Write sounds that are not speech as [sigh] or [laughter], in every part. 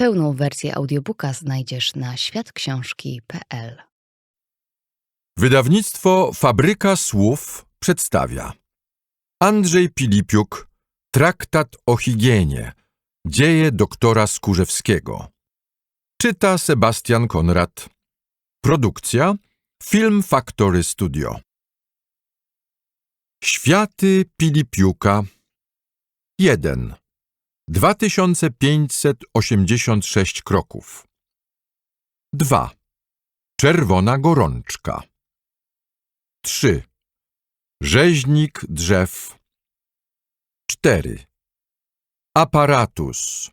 Pełną wersję audiobooka znajdziesz na światksiążki.pl. Wydawnictwo Fabryka Słów przedstawia. Andrzej Pilipiuk Traktat o higienie. Dzieje doktora Skórzewskiego Czyta Sebastian Konrad. Produkcja Film Factory Studio. Światy Pilipiuka. 1 2586 kroków. 2 Czerwona gorączka. 3 Rzeźnik drzew. 4 Aparatus.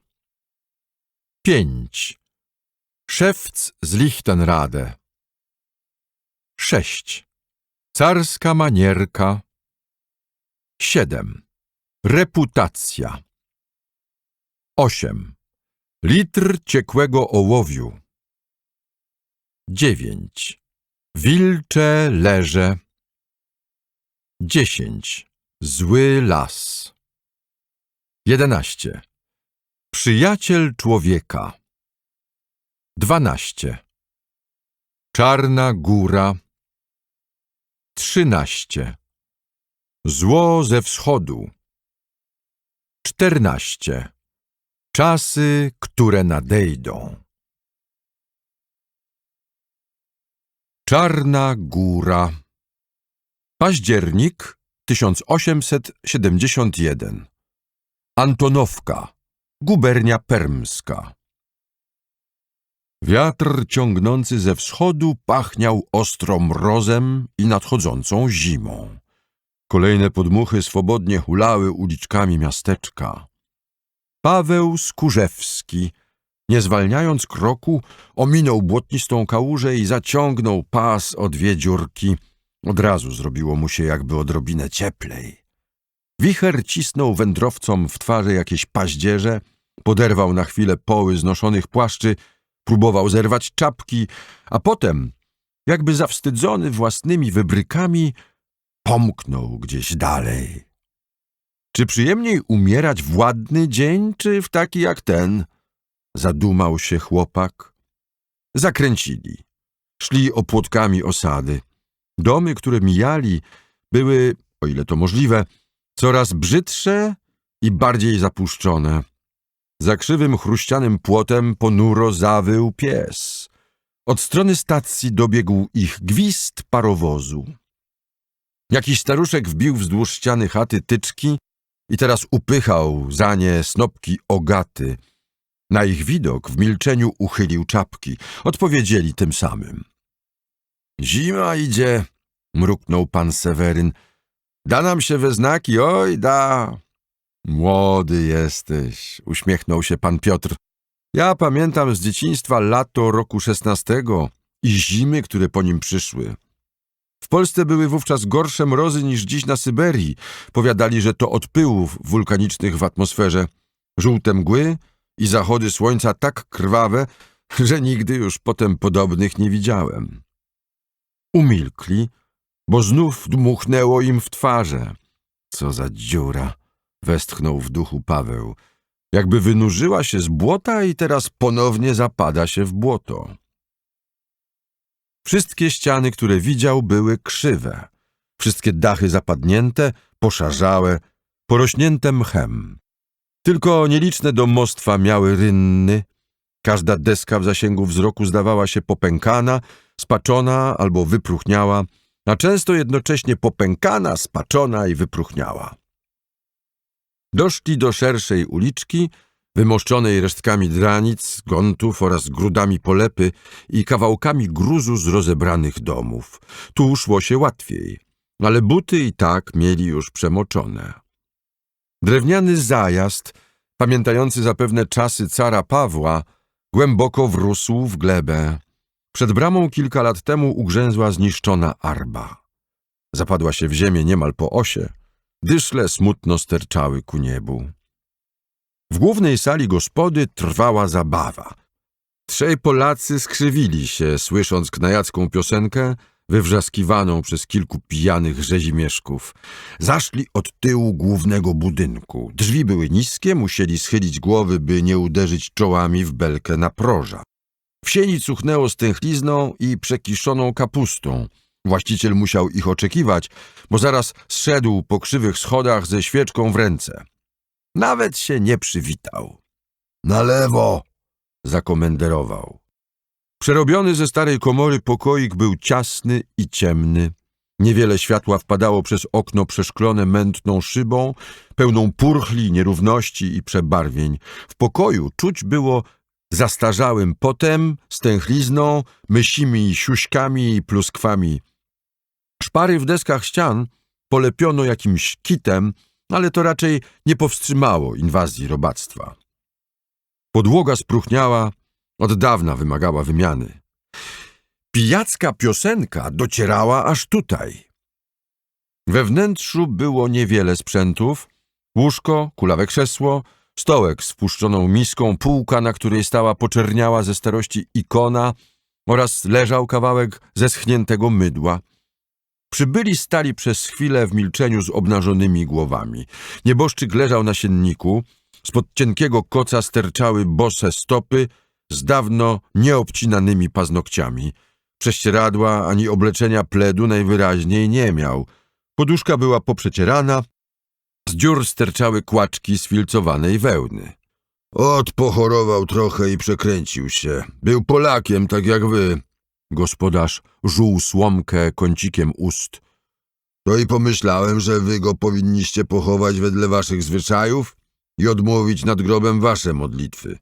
5 Szewc z Lichtenrade. 6 Carska manierka. 7 Reputacja 8 Litr ciekłego ołowiu. 9 Wilcze leże. 10 Zły las. 11 Przyjaciel człowieka. 12 Czarna góra. 13 Zło ze wschodu. 14 Czasy, które nadejdą Czarna góra Październik 1871 Antonowka Gubernia Permska Wiatr ciągnący ze wschodu pachniał ostro mrozem i nadchodzącą zimą. Kolejne podmuchy swobodnie hulały uliczkami miasteczka. Paweł Skórzewski, nie zwalniając kroku, ominął błotnistą kałużę i zaciągnął pas o dwie dziurki. Od razu zrobiło mu się jakby odrobinę cieplej. Wicher cisnął wędrowcom w twarze jakieś paździerze, poderwał na chwilę poły znoszonych płaszczy, próbował zerwać czapki, a potem, jakby zawstydzony własnymi wybrykami, pomknął gdzieś dalej. Czy przyjemniej umierać w ładny dzień, czy w taki jak ten? Zadumał się chłopak. Zakręcili. Szli opłotkami osady. Domy, które mijali, były, o ile to możliwe, coraz brzydsze i bardziej zapuszczone. Za krzywym chruścianym płotem ponuro zawył pies. Od strony stacji dobiegł ich gwizd parowozu. Jakiś staruszek wbił wzdłuż ściany chaty tyczki i teraz upychał za nie snopki ogaty. Na ich widok w milczeniu uchylił czapki. Odpowiedzieli tym samym. Zima idzie, mruknął pan Seweryn. Da nam się we znaki, oj, da. Młody jesteś, uśmiechnął się pan Piotr. Ja pamiętam z dzieciństwa lato roku szesnastego i zimy, które po nim przyszły. W Polsce były wówczas gorsze mrozy niż dziś na Syberii. Powiadali, że to od pyłów wulkanicznych w atmosferze. Żółte mgły i zachody słońca tak krwawe, [laughs] że nigdy już potem podobnych nie widziałem. Umilkli, bo znów dmuchnęło im w twarze. Co za dziura, westchnął w duchu Paweł. Jakby wynurzyła się z błota i teraz ponownie zapada się w błoto. Wszystkie ściany, które widział, były krzywe. Wszystkie dachy zapadnięte, poszarzałe, porośnięte mchem. Tylko nieliczne domostwa miały rynny. Każda deska w zasięgu wzroku zdawała się popękana, spaczona albo wypruchniała, a często jednocześnie popękana, spaczona i wypruchniała. Doszli do szerszej uliczki, wymoszczonej resztkami dranic, gątów oraz grudami polepy i kawałkami gruzu z rozebranych domów. Tu szło się łatwiej, ale buty i tak mieli już przemoczone. Drewniany zajazd, pamiętający zapewne czasy cara Pawła, głęboko wrósł w glebę. Przed bramą kilka lat temu ugrzęzła zniszczona arba. Zapadła się w ziemię niemal po osie, dyszle smutno sterczały ku niebu. W głównej sali gospody trwała zabawa. Trzej Polacy skrzywili się, słysząc knajacką piosenkę, wywrzaskiwaną przez kilku pijanych rzezimieszków. Zaszli od tyłu głównego budynku. Drzwi były niskie, musieli schylić głowy, by nie uderzyć czołami w belkę naproża. W sieni cuchnęło stęchlizną i przekiszoną kapustą. Właściciel musiał ich oczekiwać, bo zaraz zszedł po krzywych schodach ze świeczką w ręce. Nawet się nie przywitał. Na lewo! zakomenderował. Przerobiony ze starej komory pokoik był ciasny i ciemny. Niewiele światła wpadało przez okno przeszklone mętną szybą, pełną purchli, nierówności i przebarwień. W pokoju czuć było zastarzałym potem, stęchlizną, mysimi siuśkami i pluskwami. Szpary w deskach ścian polepiono jakimś kitem, ale to raczej nie powstrzymało inwazji robactwa. Podłoga spróchniała, od dawna wymagała wymiany. Pijacka piosenka docierała aż tutaj. We wnętrzu było niewiele sprzętów. Łóżko, kulawe krzesło, stołek z puszczoną miską, półka, na której stała poczerniała ze starości ikona oraz leżał kawałek zeschniętego mydła. Przybyli stali przez chwilę w milczeniu z obnażonymi głowami. Nieboszczyk leżał na sienniku, spod cienkiego koca sterczały bose stopy z dawno nieobcinanymi paznokciami. Prześcieradła ani obleczenia pledu najwyraźniej nie miał. Poduszka była poprzecierana, z dziur sterczały kłaczki sfilcowanej wełny. Ot, pochorował trochę i przekręcił się. Był Polakiem, tak jak wy. Gospodarz żuł słomkę kącikiem ust. To i pomyślałem, że wy go powinniście pochować wedle waszych zwyczajów i odmówić nad grobem wasze modlitwy.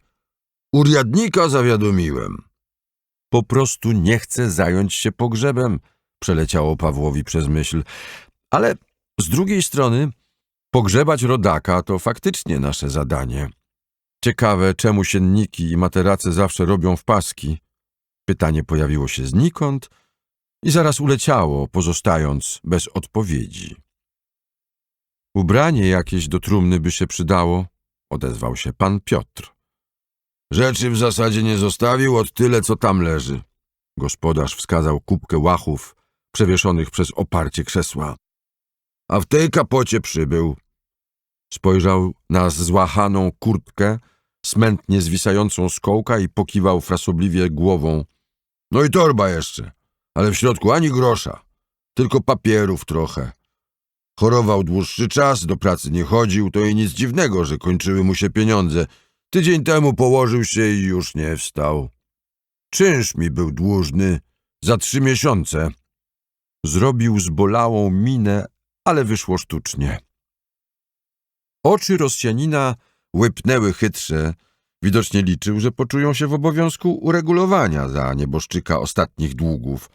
Uriadnika zawiadomiłem. Po prostu nie chce zająć się pogrzebem, przeleciało Pawłowi przez myśl. Ale z drugiej strony, pogrzebać rodaka to faktycznie nasze zadanie. Ciekawe, czemu sienniki i materace zawsze robią w paski. Pytanie pojawiło się znikąd i zaraz uleciało, pozostając bez odpowiedzi. Ubranie jakieś do trumny by się przydało, odezwał się pan Piotr. Rzeczy w zasadzie nie zostawił od tyle, co tam leży. Gospodarz wskazał kubkę łachów przewieszonych przez oparcie krzesła. A w tej kapocie przybył. Spojrzał na złachaną kurtkę, smętnie zwisającą z kołka i pokiwał frasobliwie głową. No i torba jeszcze, ale w środku ani grosza, tylko papierów trochę. Chorował dłuższy czas, do pracy nie chodził, to i nic dziwnego, że kończyły mu się pieniądze. Tydzień temu położył się i już nie wstał. Czynsz mi był dłużny za trzy miesiące. Zrobił zbolałą minę, ale wyszło sztucznie. Oczy Rosjanina łypnęły chytrze. Widocznie liczył, że poczują się w obowiązku uregulowania za nieboszczyka ostatnich długów.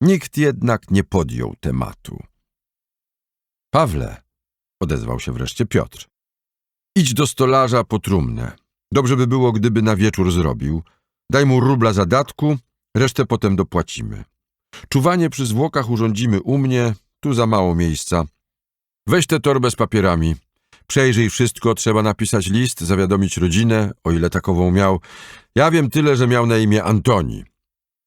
Nikt jednak nie podjął tematu. Pawle, odezwał się wreszcie Piotr. Idź do stolarza po trumnę. Dobrze by było, gdyby na wieczór zrobił. Daj mu rubla zadatku, resztę potem dopłacimy. Czuwanie przy zwłokach urządzimy u mnie, tu za mało miejsca. Weź tę torbę z papierami. Przejrzyj wszystko, trzeba napisać list, zawiadomić rodzinę, o ile takową miał. Ja wiem tyle, że miał na imię Antoni.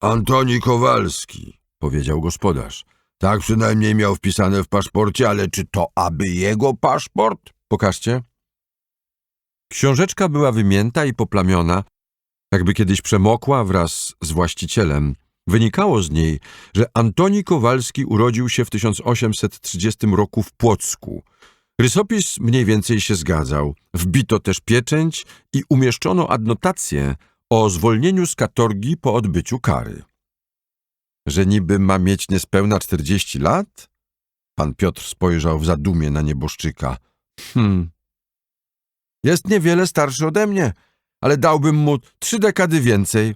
Antoni Kowalski, powiedział gospodarz. Tak przynajmniej miał wpisane w paszporcie, ale czy to aby jego paszport? Pokażcie. Książeczka była wymięta i poplamiona, jakby kiedyś przemokła wraz z właścicielem. Wynikało z niej, że Antoni Kowalski urodził się w 1830 roku w Płocku. Rysopis mniej więcej się zgadzał. Wbito też pieczęć i umieszczono adnotację o zwolnieniu z katorgi po odbyciu kary. Że niby ma mieć niespełna 40 lat? Pan Piotr spojrzał w zadumie na nieboszczyka. Hmm. Jest niewiele starszy ode mnie, ale dałbym mu trzy dekady więcej,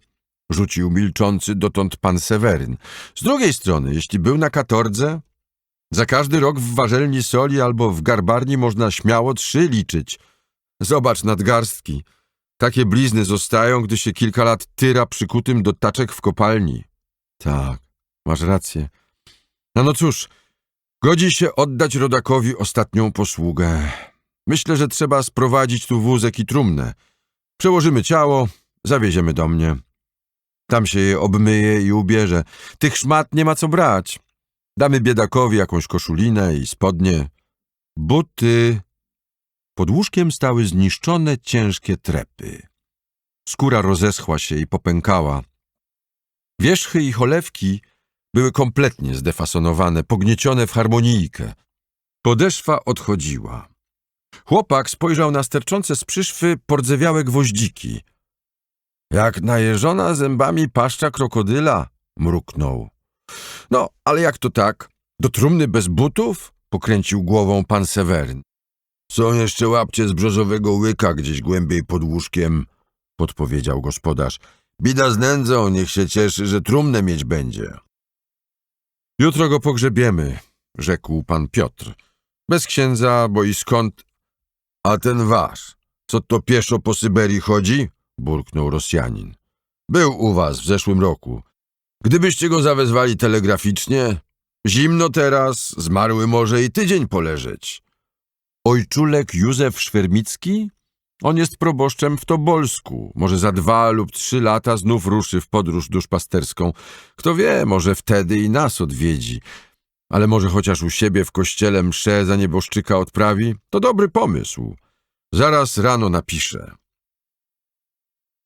rzucił milczący dotąd pan Seweryn. Z drugiej strony, jeśli był na katordze, za każdy rok w warzelni soli albo w garbarni można śmiało trzy liczyć. Zobacz nadgarstki. Takie blizny zostają, gdy się kilka lat tyra przykutym do taczek w kopalni. Tak, masz rację. No no cóż, godzi się oddać rodakowi ostatnią posługę. Myślę, że trzeba sprowadzić tu wózek i trumnę. Przełożymy ciało, zawieziemy do mnie. Tam się je obmyje i ubierze. Tych szmat nie ma co brać. Damy biedakowi jakąś koszulinę i spodnie. Buty. Pod łóżkiem stały zniszczone, ciężkie trepy. Skóra rozeschła się i popękała. Wierzchy i cholewki były kompletnie zdefasonowane, pogniecione w harmonijkę. Podeszwa odchodziła. Chłopak spojrzał na sterczące z przyszwy pordzewiałe gwoździki. Jak najeżona zębami paszcza krokodyla, mruknął. No, ale jak to tak? Do trumny bez butów? Pokręcił głową pan Seweryn. Są jeszcze łapcie z brzozowego łyka gdzieś głębiej pod łóżkiem, podpowiedział gospodarz. Bida z nędzą, niech się cieszy, że trumnę mieć będzie. Jutro go pogrzebiemy, rzekł pan Piotr. Bez księdza, bo i skąd... A ten wasz, co to pieszo po Syberii chodzi? burknął Rosjanin. Był u was w zeszłym roku. Gdybyście go zawezwali telegraficznie, zimno teraz, zmarły może i tydzień poleżeć. Ojczulek Józef Szwermicki? On jest proboszczem w Tobolsku. Może za dwa lub trzy lata znów ruszy w podróż duszpasterską. Kto wie, może wtedy i nas odwiedzi. Ale może chociaż u siebie w kościele mszę za nieboszczyka odprawi? To dobry pomysł. Zaraz rano napiszę.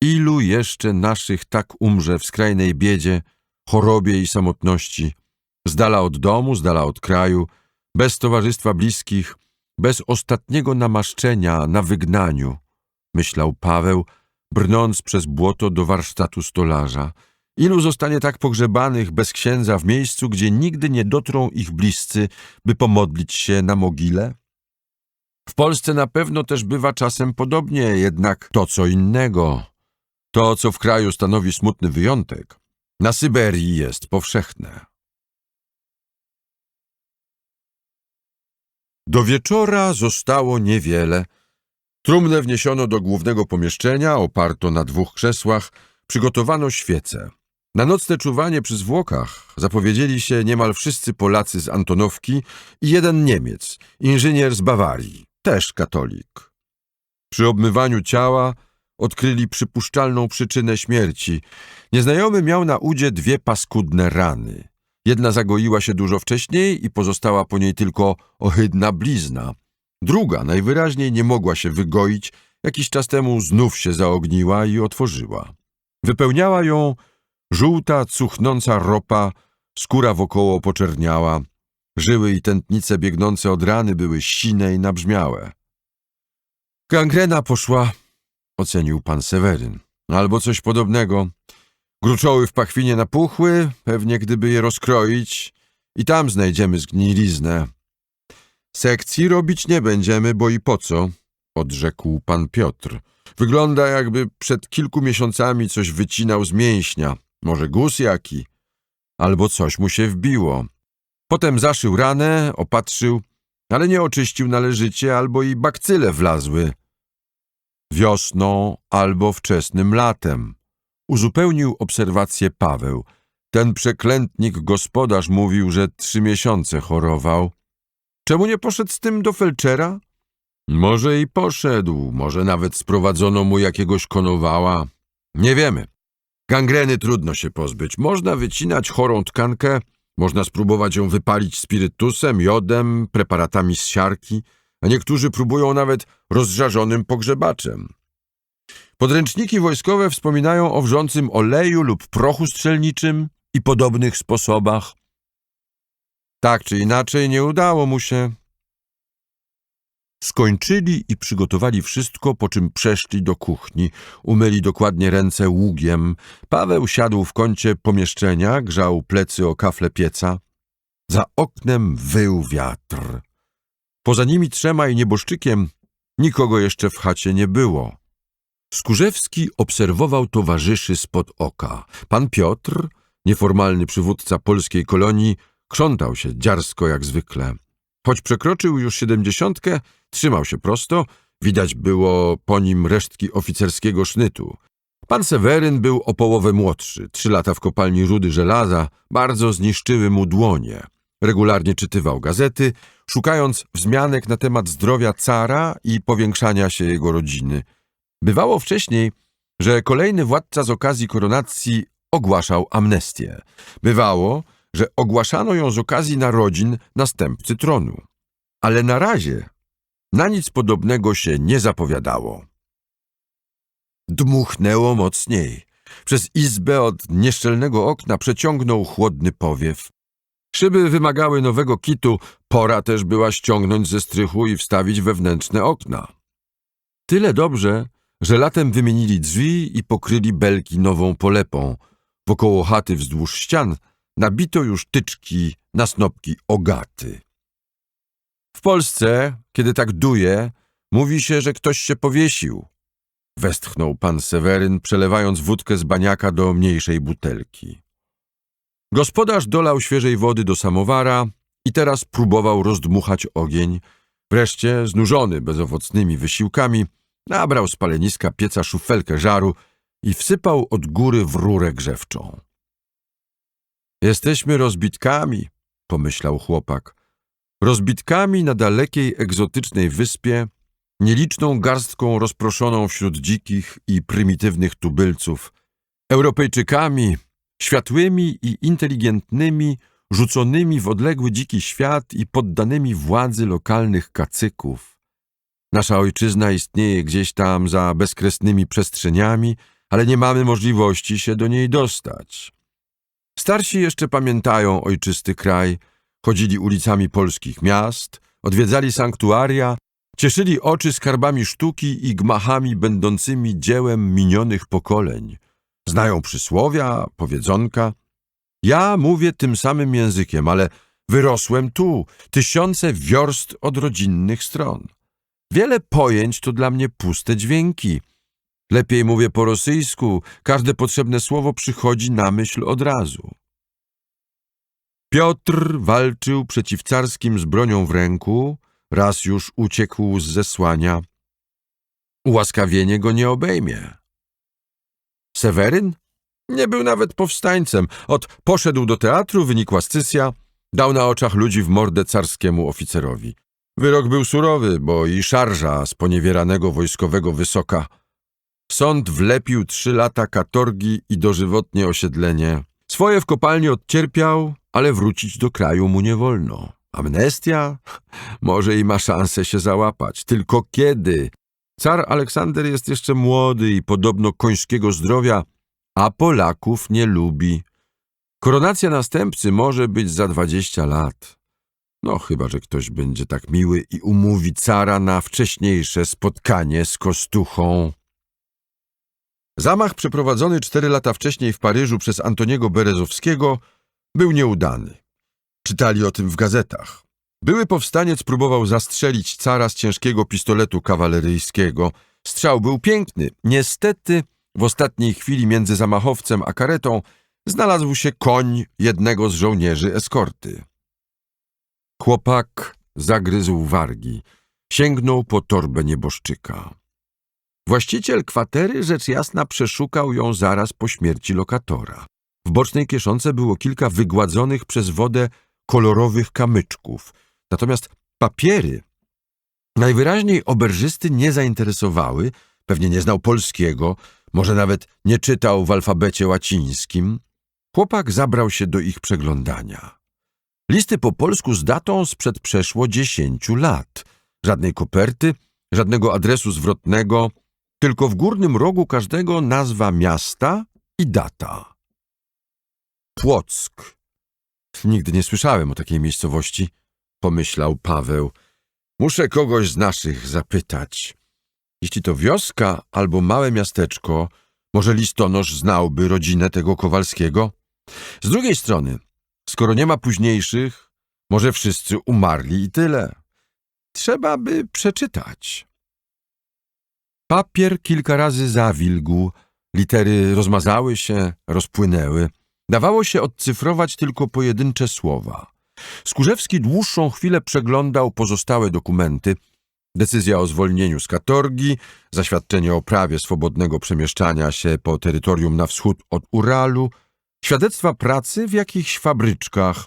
Ilu jeszcze naszych tak umrze w skrajnej biedzie, chorobie i samotności, z dala od domu, z dala od kraju, bez towarzystwa bliskich, bez ostatniego namaszczenia na wygnaniu, myślał Paweł, brnąc przez błoto do warsztatu stolarza. Ilu zostanie tak pogrzebanych bez księdza w miejscu, gdzie nigdy nie dotrą ich bliscy, by pomodlić się na mogile? W Polsce na pewno też bywa czasem podobnie, jednak to co innego. To, co w kraju stanowi smutny wyjątek, na Syberii jest powszechne. Do wieczora zostało niewiele. Trumnę wniesiono do głównego pomieszczenia, oparto na dwóch krzesłach, przygotowano świece. Na nocne czuwanie przy zwłokach zapowiedzieli się niemal wszyscy Polacy z Antonowki i jeden Niemiec, inżynier z Bawarii, też katolik. Przy obmywaniu ciała odkryli przypuszczalną przyczynę śmierci. Nieznajomy miał na udzie dwie paskudne rany. Jedna zagoiła się dużo wcześniej i pozostała po niej tylko ohydna blizna. Druga najwyraźniej nie mogła się wygoić, jakiś czas temu znów się zaogniła i otworzyła. Wypełniała ją żółta, cuchnąca ropa, skóra wokoło poczerniała, żyły i tętnice biegnące od rany były sine i nabrzmiałe. Gangrena poszła, ocenił pan Seweryn. Albo coś podobnego. Gruczoły w pachwinie napuchły, pewnie gdyby je rozkroić, i tam znajdziemy zgniliznę. Sekcji robić nie będziemy, bo i po co? odrzekł pan Piotr. Wygląda, jakby przed kilku miesiącami coś wycinał z mięśnia, może guz jaki, albo coś mu się wbiło. Potem zaszył ranę, opatrzył, ale nie oczyścił należycie, albo i bakcyle wlazły. Wiosną albo wczesnym latem. Uzupełnił obserwację Paweł. Ten przeklętnik gospodarz mówił, że trzy miesiące chorował. Czemu nie poszedł z tym do felczera? Może i poszedł, może nawet sprowadzono mu jakiegoś konowała. Nie wiemy. Gangreny trudno się pozbyć. Można wycinać chorą tkankę, można spróbować ją wypalić spirytusem, jodem, preparatami z siarki, a niektórzy próbują nawet rozżarzonym pogrzebaczem. Podręczniki wojskowe wspominają o wrzącym oleju lub prochu strzelniczym i podobnych sposobach. Tak czy inaczej nie udało mu się. Skończyli i przygotowali wszystko, po czym przeszli do kuchni. Umyli dokładnie ręce ługiem. Paweł siadł w kącie pomieszczenia, grzał plecy o kafle pieca. Za oknem wył wiatr. Poza nimi trzema i nieboszczykiem nikogo jeszcze w chacie nie było. Skurzewski obserwował towarzyszy spod oka. Pan Piotr, nieformalny przywódca polskiej kolonii, krzątał się dziarsko jak zwykle. Choć przekroczył już siedemdziesiątkę, trzymał się prosto, widać było po nim resztki oficerskiego sznytu. Pan Seweryn był o połowę młodszy, trzy lata w kopalni rudy żelaza, bardzo zniszczyły mu dłonie. Regularnie czytywał gazety, szukając wzmianek na temat zdrowia cara i powiększania się jego rodziny. Bywało wcześniej, że kolejny władca z okazji koronacji ogłaszał amnestię. Bywało, że ogłaszano ją z okazji narodzin następcy tronu. Ale na razie na nic podobnego się nie zapowiadało. Dmuchnęło mocniej. Przez izbę od nieszczelnego okna przeciągnął chłodny powiew. Szyby wymagały nowego kitu, pora też była ściągnąć ze strychu i wstawić wewnętrzne okna. Tyle dobrze, że latem wymienili drzwi i pokryli belki nową polepą. Wokoło chaty wzdłuż ścian nabito już tyczki na snopki ogaty. W Polsce, kiedy tak duje, mówi się, że ktoś się powiesił. Westchnął pan Seweryn, przelewając wódkę z baniaka do mniejszej butelki. Gospodarz dolał świeżej wody do samowara i teraz próbował rozdmuchać ogień. Wreszcie, znużony bezowocnymi wysiłkami, nabrał z paleniska pieca szufelkę żaru i wsypał od góry w rurę grzewczą. Jesteśmy rozbitkami, pomyślał chłopak. Rozbitkami na dalekiej, egzotycznej wyspie, nieliczną garstką rozproszoną wśród dzikich i prymitywnych tubylców, Europejczykami, światłymi i inteligentnymi, rzuconymi w odległy dziki świat i poddanymi władzy lokalnych kacyków. Nasza ojczyzna istnieje gdzieś tam za bezkresnymi przestrzeniami, ale nie mamy możliwości się do niej dostać. Starsi jeszcze pamiętają ojczysty kraj, chodzili ulicami polskich miast, odwiedzali sanktuaria, cieszyli oczy skarbami sztuki i gmachami będącymi dziełem minionych pokoleń. Znają przysłowia, powiedzonka. Ja mówię tym samym językiem, ale wyrosłem tu, tysiące wiorst od rodzinnych stron. Wiele pojęć to dla mnie puste dźwięki. Lepiej mówię po rosyjsku, każde potrzebne słowo przychodzi na myśl od razu. Piotr walczył przeciw carskim z bronią w ręku, raz już uciekł z zesłania. Ułaskawienie go nie obejmie. Seweryn? Nie był nawet powstańcem. Ot, poszedł do teatru, wynikła scysja, dał na oczach ludzi w mordę carskiemu oficerowi. Wyrok był surowy, bo i szarża sponiewieranego wojskowego wysoka. Sąd wlepił trzy lata katorgi i dożywotnie osiedlenie. Swoje w kopalni odcierpiał, ale wrócić do kraju mu nie wolno. Amnestia? [laughs] Może i ma szansę się załapać. Tylko kiedy? Car Aleksander jest jeszcze młody i podobno końskiego zdrowia, a Polaków nie lubi. Koronacja następcy może być za dwadzieścia lat. No, chyba, że ktoś będzie tak miły i umówi cara na wcześniejsze spotkanie z Kostuchą. Zamach przeprowadzony cztery lata wcześniej w Paryżu przez Antoniego Berezowskiego był nieudany. Czytali o tym w gazetach. Były powstaniec próbował zastrzelić cara z ciężkiego pistoletu kawaleryjskiego. Strzał był piękny. Niestety w ostatniej chwili między zamachowcem a karetą znalazł się koń jednego z żołnierzy eskorty. Chłopak zagryzł wargi. Sięgnął po torbę nieboszczyka. Właściciel kwatery rzecz jasna przeszukał ją zaraz po śmierci lokatora. W bocznej kieszonce było kilka wygładzonych przez wodę kolorowych kamyczków. Natomiast papiery najwyraźniej oberżysty nie zainteresowały, pewnie nie znał polskiego, może nawet nie czytał w alfabecie łacińskim. Chłopak zabrał się do ich przeglądania. Listy po polsku z datą sprzed przeszło dziesięciu lat. Żadnej koperty, żadnego adresu zwrotnego, tylko w górnym rogu każdego nazwa miasta i data. Płock. Nigdy nie słyszałem o takiej miejscowości, pomyślał Paweł. Muszę kogoś z naszych zapytać. Jeśli to wioska albo małe miasteczko, może listonosz znałby rodzinę tego Kowalskiego? Z drugiej strony, skoro nie ma późniejszych, może wszyscy umarli i tyle. Trzeba by przeczytać. Papier kilka razy zawilgł, litery rozmazały się, rozpłynęły. Dawało się odcyfrować tylko pojedyncze słowa. Skurzewski dłuższą chwilę przeglądał pozostałe dokumenty. Decyzja o zwolnieniu z katorgi, zaświadczenie o prawie swobodnego przemieszczania się po terytorium na wschód od Uralu, świadectwa pracy w jakichś fabryczkach,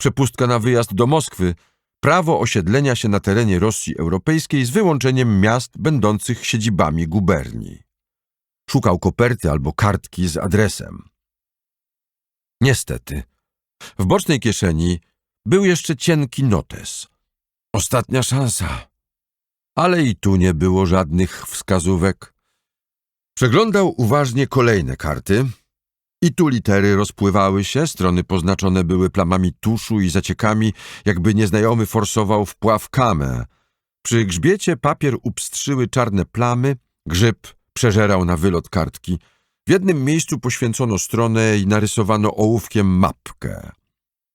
przepustka na wyjazd do Moskwy, prawo osiedlenia się na terenie Rosji Europejskiej z wyłączeniem miast będących siedzibami guberni. Szukał koperty albo kartki z adresem. Niestety, w bocznej kieszeni był jeszcze cienki notes. Ostatnia szansa. Ale i tu nie było żadnych wskazówek. Przeglądał uważnie kolejne karty. I tu litery rozpływały się, strony poznaczone były plamami tuszu i zaciekami, jakby nieznajomy forsował wpław kamę. Przy grzbiecie papier upstrzyły czarne plamy, grzyb przeżerał na wylot kartki. W jednym miejscu poświęcono stronę i narysowano ołówkiem mapkę.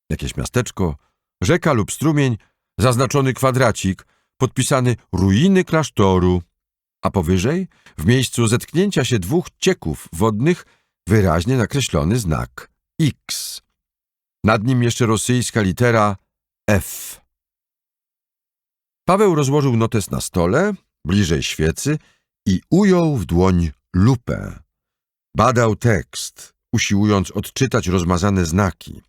Jakieś miasteczko, rzeka lub strumień, zaznaczony kwadracik, podpisany ruiny klasztoru, a powyżej, w miejscu zetknięcia się dwóch cieków wodnych, wyraźnie nakreślony znak X. Nad nim jeszcze rosyjska litera F. Paweł rozłożył notes na stole, bliżej świecy i ujął w dłoń lupę. Badał tekst, usiłując odczytać rozmazane znaki.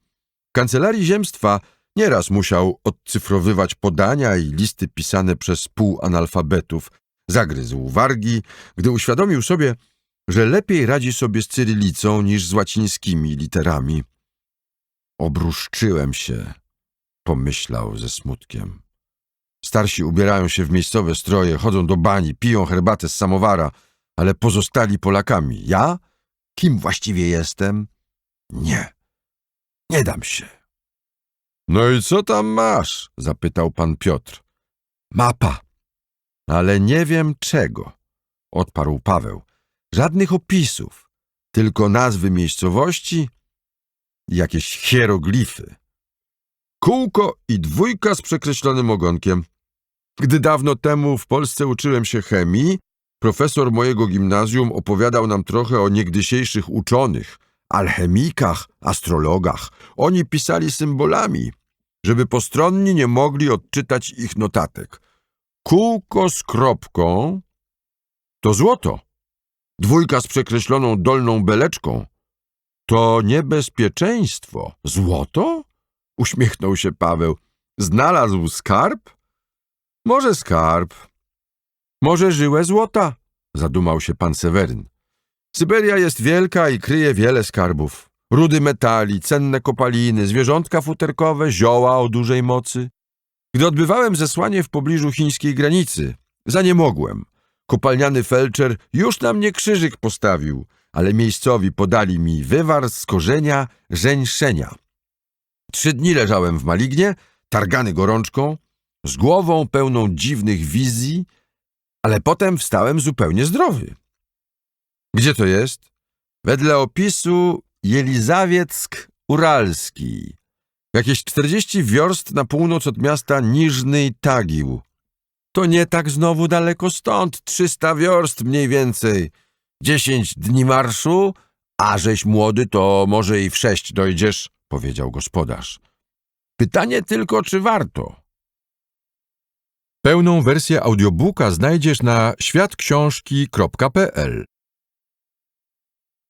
Kancelarii ziemstwa nieraz musiał odcyfrowywać podania i listy pisane przez półanalfabetów. Zagryzł wargi, gdy uświadomił sobie, że lepiej radzi sobie z cyrylicą niż z łacińskimi literami. Obruszczyłem się, pomyślał ze smutkiem. Starsi ubierają się w miejscowe stroje, chodzą do bani, piją herbatę z samowara, ale pozostali Polakami. Ja? Kim właściwie jestem? Nie. Nie dam się. No i co tam masz? zapytał pan Piotr. Mapa. Ale nie wiem czego, odparł Paweł. Żadnych opisów, tylko nazwy miejscowości i jakieś hieroglify. Kółko i dwójka z przekreślonym ogonkiem. Gdy dawno temu w Polsce uczyłem się chemii, profesor mojego gimnazjum opowiadał nam trochę o niegdysiejszych uczonych, alchemikach, astrologach. Oni pisali symbolami, żeby postronni nie mogli odczytać ich notatek. Kółko z kropką to złoto. Dwójka z przekreśloną dolną beleczką to niebezpieczeństwo. Złoto? Uśmiechnął się Paweł. Znalazł skarb? Może skarb. Może żyłę złota? Zadumał się pan Seweryn. Syberia jest wielka i kryje wiele skarbów. Rudy metali, cenne kopaliny, zwierzątka futerkowe, zioła o dużej mocy. Gdy odbywałem zesłanie w pobliżu chińskiej granicy, zaniemogłem. Kopalniany felczer już na mnie krzyżyk postawił, ale miejscowi podali mi wywar z korzenia żeńszenia. Trzy dni leżałem w malignie, targany gorączką, z głową pełną dziwnych wizji, ale potem wstałem zupełnie zdrowy. Gdzie to jest? Wedle opisu Jelizawieck-Uralski. Jakieś 40 wiorst na północ od miasta Niżny Tagił. To nie tak znowu daleko stąd, 300 wiorst mniej więcej. 10 dni marszu, a żeś młody, to może i w sześć dojdziesz, powiedział gospodarz. Pytanie tylko, czy warto. Pełną wersję audiobooka znajdziesz na światksiążki.pl